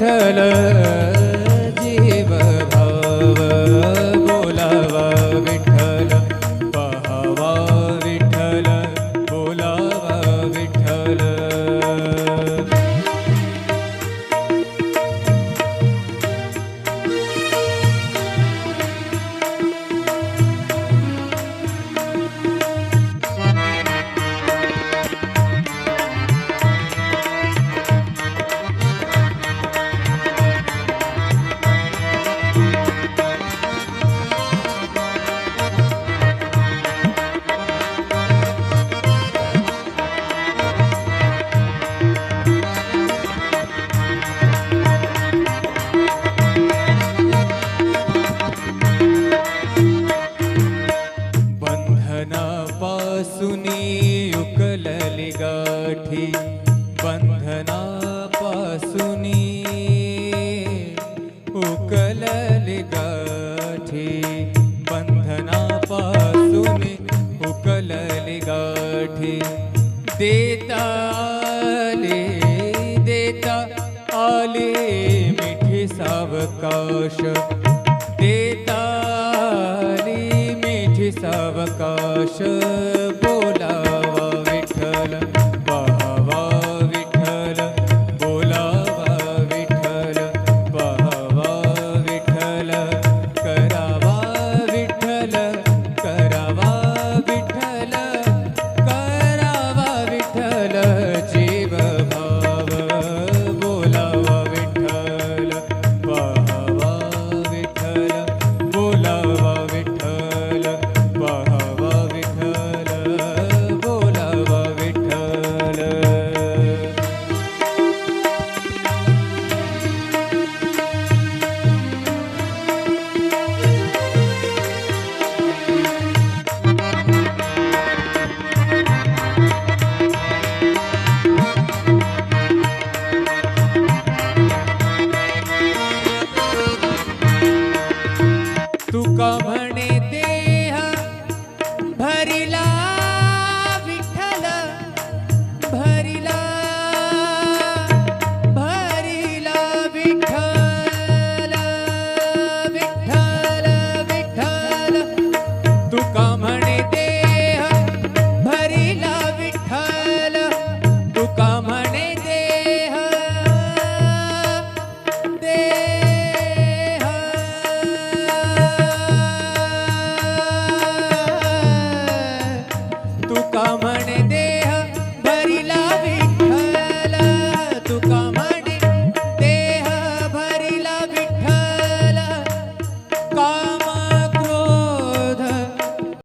विठ्ठल गाठी देता आले देता आले मिठी सावकाश. देताली मिठी सावकाश. तुका म्हणे